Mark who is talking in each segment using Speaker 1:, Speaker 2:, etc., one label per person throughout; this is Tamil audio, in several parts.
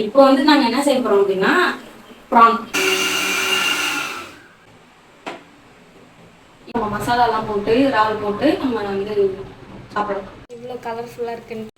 Speaker 1: இப்போ வந்து நாங்க என்ன செய்ய போறோம் அப்படின்னா ப்ரான் நம்ம மசாலா எல்லாம் போட்டு இறால் போட்டு நம்ம வந்து சாப்பிடணும். இவ்வளோ கலர்ஃபுல்லாக இருக்குன்னு.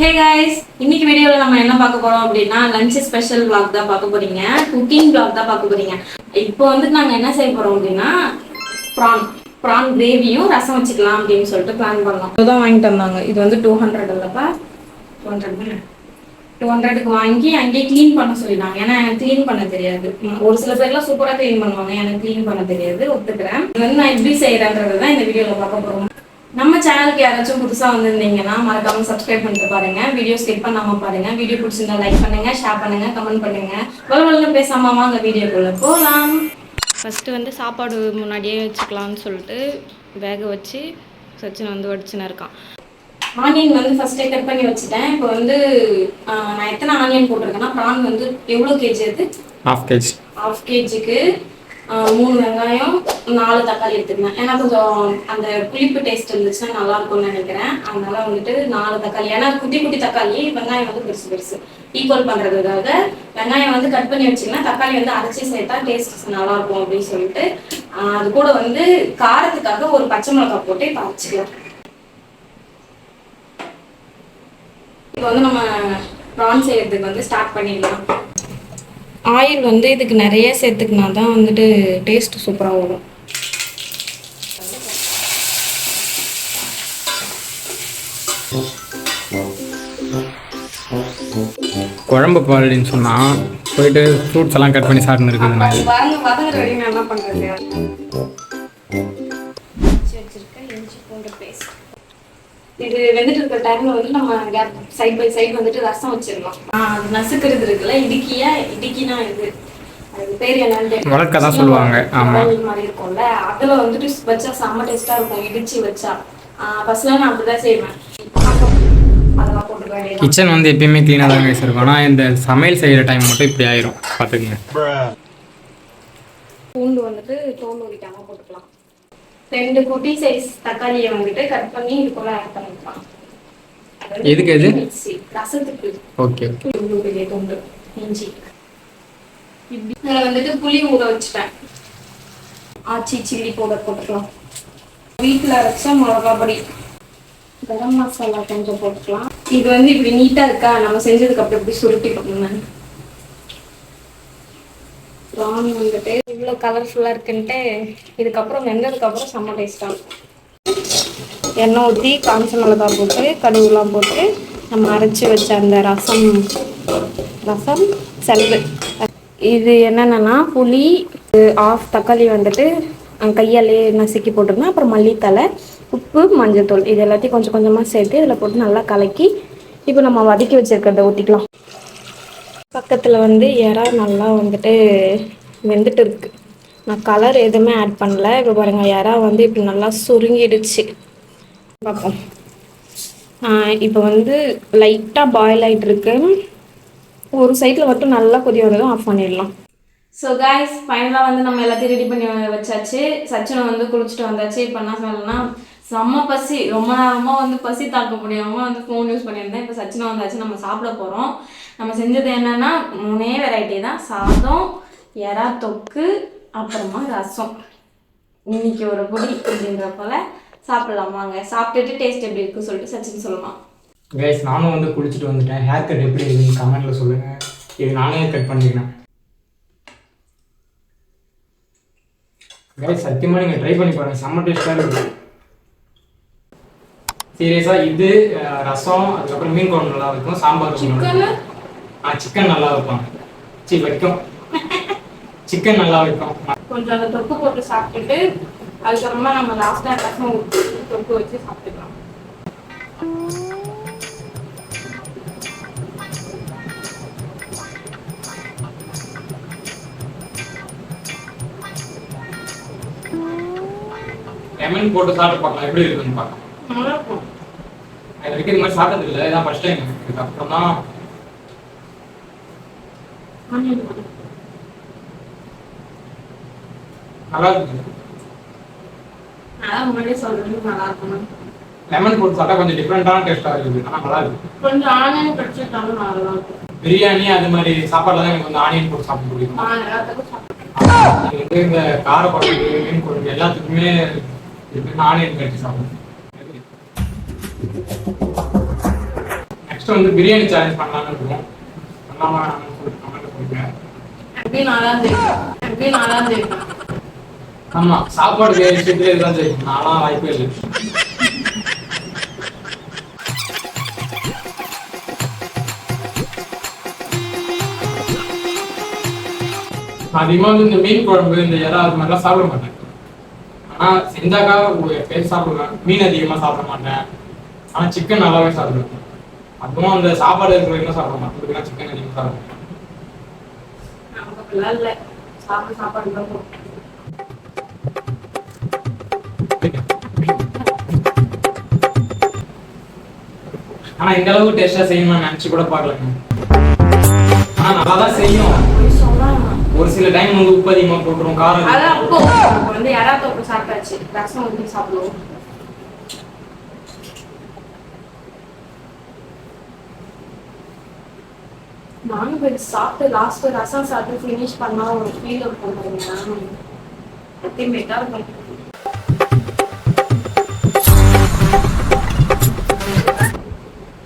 Speaker 1: ஹே கைஸ் இன்னைக்கு வீடியோல நம்ம என்ன பார்க்க போறோம் அப்படின்னா லஞ்ச் ஸ்பெஷல் பிளாக் தான் பார்க்க போறீங்க. குக்கிங் பிளாக் தான் பார்க்க போறீங்க. இப்போ வந்து நாங்க என்ன செய்ய போறோம் அப்படின்னா ப்ரான் ப்ரான் கிரேவியும் ரசம் வச்சுக்கலாம் அப்படின்னு சொல்லிட்டு பிளான் பண்ணோம். இதுதான் வாங்கிட்டு வந்தாங்க. இது வந்து டூ ஹண்ட்ரட் இல்லப்பா டூ ஹண்ட்ரட் டூ ஹண்ட்ரடுக்கு வாங்கி அங்கேயே க்ளீன் பண்ண சொல்லிட்டாங்க. ஏன்னா எனக்கு க்ளீன் பண்ண தெரியாது. ஒரு சில பேர்லாம் சூப்பராக க்ளீன் பண்ணுவாங்க. எனக்கு க்ளீன் பண்ண தெரியாது. ஒத்துக்கிறேன். இது வந்து நான் எப்படி செய்யறேன்றதை தான் இந்த வீடியோவில் பார்க்க போகிறோம் நம்ம சேனலுக்கு யாராச்சும் புதுசா வந்திருந்தீங்கன்னா மறக்காம சப்ஸ்கிரைப் பண்ணிட்டு பாருங்க. வீடியோ ஸ்கிப் பண்ணாம பாருங்க. வீடியோ பிடிச்சிருந்தா லைக் பண்ணுங்க ஷேர் பண்ணுங்க கமெண்ட் பண்ணுங்க. வளவளன்னு பேசாம வாங்க வீடியோக்குள்ள போலாம். ஃபர்ஸ்ட் வந்து சாப்பாடு முன்னாடியே வச்சுக்கலாம்னு சொல்லிட்டு வேக வச்சு சச்சின் வந்து வடிச்சுன்னு இருக்கான். ஆனியன் வந்து ஃபர்ஸ்டே கட் பண்ணி வச்சுட்டேன். இப்போ வந்து நான் எத்தனை ஆனியன் போட்டிருக்கேன்னா ப்ரான் வந்து எவ்வளோ கேஜி அது
Speaker 2: ஹாஃப் கேஜி
Speaker 1: ஹாஃப் கேஜிக்கு மூணு வெங்காயம் நாலு தக்காளி எடுத்துக்கணும் ஏன்னா கொஞ்சம் அந்த புளிப்பு டேஸ்ட் இருந்துச்சுன்னா நல்லா இருக்கும்னு நினைக்கிறேன். அதனால வந்துட்டு நாலு தக்காளி. ஏன்னா குட்டி குட்டி தக்காளி. வெங்காயம் வந்து பெருசு பெருசு. ஈக்குவல் பண்றதுக்காக வெங்காயம் வந்து கட் பண்ணி வச்சிங்கன்னா தக்காளி வந்து அரைச்சி சேர்த்தா டேஸ்ட் நல்லா இருக்கும் அப்படின்னு சொல்லிட்டு அது கூட வந்து காரத்துக்காக ஒரு பச்சை மிளகாய் போட்டு இப்போ அரைச்சிக்கலாம். இப்போ வந்து நம்ம ப்ரான் செய்யறதுக்கு வந்து ஸ்டார்ட் பண்ணிடலாம். ஆயில் வந்து இதுக்கு நிறைய சேர்த்துக்கினா தான் வந்துட்டு டேஸ்ட் சூப்பராக வரும்
Speaker 2: குழம்பு பாருன்னு சொன்னால் போயிட்டு ஃப்ரூட்ஸ் எல்லாம் கட் பண்ணி சாப்பிட்டு இருக்குது நான்
Speaker 1: என்ன பண்ணுறது வச்சிருக்க இஞ்சி பூண்டு பேஸ்ட் இது வெந்துட்டு இருக்கிற டைம்ல வந்து நம்ம கேப் சைட் பை சைடு வந்துட்டு ரசம் வச்சிடலாம். அது நசுக்கிறது இருக்குல்ல இடுக்கியா இடுக்கினா இது. அது பேர் என்னன்னு
Speaker 2: வழக்க தான் சொல்லுவாங்க, ஆமா.
Speaker 1: மடல் மாதிரி இருக்கும்ல அதுல வந்துட்டு வச்சா செம்ம டேஸ்டா இருக்கும் இடிச்சு வச்சா. ஃபர்ஸ்ட்ல நான் அப்படிதான் செய்வேன்.
Speaker 2: கிச்சன் வந்து எப்பயுமே க்ளீனாக தான் கைஸ் இருக்கும். ஆனால் இந்த சமையல் செய்கிற டைம் மட்டும் இப்படி ஆயிரும். பார்த்துக்குங்க
Speaker 1: பூண்டு வந்துட்டு தோல் உரிக்காம போட்டுக்கலாம். ரெண்டு குட்டி சைஸ் தக்காளியை வந்துட்டு கட் பண்ணி இதுக்குள்ள ஆட் பண்ணிக்கலாம்.
Speaker 2: எதுக்கு அது?
Speaker 1: ரசத்துக்கு.
Speaker 2: ஓகே.
Speaker 1: பெரிய துண்டு இஞ்சி. இதில் வந்துட்டு புளி ஊற வச்சுட்டேன். ஆச்சி சில்லி பவுடர் போட்டுக்கலாம். வீட்டில் அரைச்ச மிளகா பொடி. கரம் மசாலா கொஞ்சம் போட்டுக்கலாம். இது வந்து இப்படி நீட்டா இருக்கா? நம்ம செஞ்சதுக்கு அப்புறம் இப்படி சுருட்டி பண்ணணும் ப்ரான் வந்துட்டு இவ்வளோ கலர்ஃபுல்லாக இருக்குன்ட்டு இதுக்கப்புறம் வெந்ததுக்கப்புறம் செம்ம டேஸ்ட்டாக இருக்கும். எண்ணெய் ஊற்றி காஞ்ச மிளகா போட்டு கடுகுலாம் போட்டு நம்ம அரைச்சி வச்ச அந்த ரசம் ரசம் செல்வு. இது என்னென்னா புளி ஆஃப் தக்காளி வந்துட்டு கையாலே நசுக்கி போட்டுருந்தேன். அப்புறம் மல்லித்தலை உப்பு மஞ்சள்தூள் இது எல்லாத்தையும் கொஞ்சம் கொஞ்சமாக சேர்த்து இதில் போட்டு நல்லா கலக்கி இப்போ நம்ம வதக்கி வச்சுருக்கிறத ஊற்றிக்கலாம் பக்கத்தில் வந்து இறா நல்லா வந்துட்டு வெந்துட்டு இருக்கு நான் கலர் எதுவுமே ஆட் பண்ணல. இப்போ பாருங்க இறா வந்து இப்படி நல்லா சுருங்கிடுச்சு. பார்ப்போம் இப்போ வந்து லைட்டாக பாயில் ஆகிட்டு இருக்கு ஒரு சைடில் மட்டும் நல்லா கொதி வந்ததும் ஆஃப் பண்ணிடலாம். ஸோ காய்ஸ் ஃபைனலாக வந்து நம்ம எல்லாத்தையும் ரெடி பண்ணி வச்சாச்சு. சச்சினை வந்து குளிச்சுட்டு வந்தாச்சு. இப்போ என்ன சொல்லலாம் செம்ம பசி. ரொம்ப நேரமாக வந்து பசி தாக்க முடியாமல் வந்து ஃபோன் யூஸ் பண்ணியிருந்தேன். இப்போ சச்சினா வந்தாச்சு. நம்ம சாப்பிட போகிறோம் நம்ம செஞ்சது என்னென்னா மூணே வெரைட்டி தான். சாதம் எறா தொக்கு அப்புறமா ரசம். இன்னைக்கு ஒரு பொடி அப்படின்ற போல சாப்பிட்லாமாங்க சாப்பிட்டுட்டு டேஸ்ட் எப்படி இருக்குன்னு சொல்லிட்டு சச்சின் சொல்லலாம்
Speaker 2: கைஸ் நானும் வந்து குளிச்சுட்டு வந்துட்டேன். ஹேர் கட் எப்படி இருக்குன்னு கமெண்ட்டில் சொல்லுங்கள் இது நானே கட் பண்ணிக்கிறேன். கைஸ் சத்தியமாக நீங்கள் ட்ரை பண்ணி பாருங்கள் செம்ம டேஸ்ட்டாக இருக்கும் சீரியஸாக இது ரசம் அதுக்கப்புறம் மீன் குழம்பு நல்லா இருக்கும் சாம்பார் இருக்கும். ஆ சிக்கன் நல்லா இருக்கும் சி வைக்கும். சிக்கன் நல்லா வைக்கும்
Speaker 1: கொஞ்சம் அந்த தொக்கு போட்டு சாப்பிட்டுட்டு அதுக்கப்புறமா நம்ம லாஸ்டா ரசம் தொக்கு வச்சு சாப்பிட்டுக்கலாம்.
Speaker 2: லெமன் போட்டு சாப்பிட்டு பார்க்கலாம். எப்படி இருக்குன்னு பார்க்கலாம்.
Speaker 1: நல்லா இருக்கும்.
Speaker 2: அது வரைக்கும் வரைக்கும் இது மாதிரி சாப்பிட்டது இல்லை இதான் ஃபர்ஸ்ட் டைம் இதுக்கப்புறம் தான் நல்லா இருக்கு
Speaker 1: அதான் முன்னாடியே சொல்றது நல்லா இருக்கணும்
Speaker 2: லெமன் போட்டு சாப்பிட்டா கொஞ்சம் டிஃப்ரெண்டான டேஸ்ட்டாக இருக்குது ஆனா நல்லா இருக்கு
Speaker 1: கொஞ்சம் ஆனியன் கடிச்சிட்டாலும் நல்லா இருக்கும்
Speaker 2: பிரியாணி அது மாதிரி சாப்பாடுல தான் எனக்கு வந்து ஆனியன் போட்டு சாப்பிட பிடிக்கும்
Speaker 1: நான்
Speaker 2: வந்து இந்த கார குழம்பு மீன் குழம்பு எல்லாத்துக்குமே ஆனியன் கட்டி சாப்பிடுவேன் நெக்ஸ்ட் வந்து பிரியாணி சேலஞ்ச் பண்ணலாம்னு இருக்கோம். பண்ணலாமா? சொல்லிட்டு கமெண்ட் பண்ணுங்க
Speaker 1: எப்படி
Speaker 2: ஆமா சாப்பாடு விஷயத்துல இதுதான் செய்யும் நான்லாம் வாய்ப்பே இல்லை. நான் அதிகமா வந்து இந்த மீன் குழம்பு இந்த இறா அது மாதிரிலாம் சாப்பிட மாட்டேன். ஆனா செஞ்சாக்கா பேர் சாப்பிடுவேன் மீன் அதிகமா சாப்பிட மாட்டேன். ஆனா சிக்கன் நல்லாவே சாப்பிடுவேன். அதுவும் அந்த சாப்பாடு இருக்கிற வரைக்கும் சாப்பிட மாட்டேன். சிக்கன் அதிகமா சாப்பிடுவேன்
Speaker 1: சாப்பிட.
Speaker 2: ஆனா இந்த அளவுக்கு டேஸ்டா செய்யணும்னு நினைச்சு கூட பார்க்கலங்க ஆனா நல்லா தான் செய்யும். ஒரு சில டைம் வந்து உப்பு அதிகமா போட்டுரும் காரம்
Speaker 1: வந்து யாரா தொப்பு சாப்பிட்டாச்சு. ரசம் ஊற்றி சாப்பிடுவோம். நானும் போய் சாப்பிட்டு லாஸ்ட் ரசம் சாப்பிட்டு ஃபினிஷ் பண்ணா ஒரு ஃபீல் இருக்கும் பாருங்க. அல்டிமேட்டா இருக்கும்.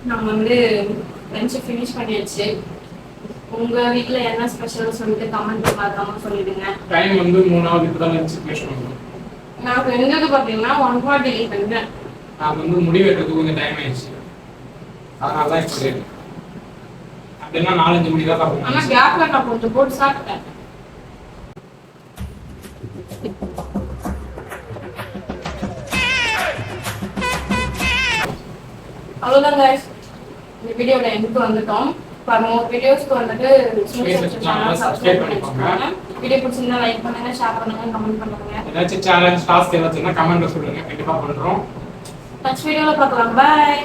Speaker 1: நம்ம வந்து லஞ்சு ஃபினிஷ் பண்ணியாச்சு. உங்க வீட்ல என்ன ஸ்பெஷல் சொல்லிட்டு கமெண்ட் பார்க்காம சொல்லிடுங்க.
Speaker 2: டைம் வந்து மூணாவது இப்பதான் லஞ்ச் ஃபினிஷ் பண்ணுவோம்
Speaker 1: நான் செஞ்சது பார்த்தீங்கன்னா ஒன் ஃபார்ட்டி செஞ்சேன்
Speaker 2: நான் வந்து முடி வெட்டுறதுக்கு கொஞ்சம் டைம் ஆயிடுச்சு. அதனால தான் இப்போ அப்படின்னா நாலஞ்சு மணி தான்
Speaker 1: ஆனா
Speaker 2: சாப்பிடுவோம்
Speaker 1: கேப்ல நான் கொஞ்சம் போட்டு சாப்பிட்டேன். அவ்வளோதான் guys. இந்த வீடியோட எண்டுக்கு வந்துட்டோம்? ஃபார் மோர் வீடியோஸ்க்கு வந்துட்டு
Speaker 2: subscribe பண்ணிக்கோங்க.
Speaker 1: வீடியோ பிடிச்சிருந்தா லைக் பண்ணுங்க ஷேர் பண்ணுங்க கமெண்ட் பண்ணுங்க.
Speaker 2: ஏதாச்சும் சேலஞ்ச் டாஸ்க் ஏதாச்சும்னா கமெண்ட்ல சொல்லுங்க. கண்டிப்பா பண்றோம்
Speaker 1: நெக்ஸ்ட் வீடியோல பார்க்கலாம். பாய்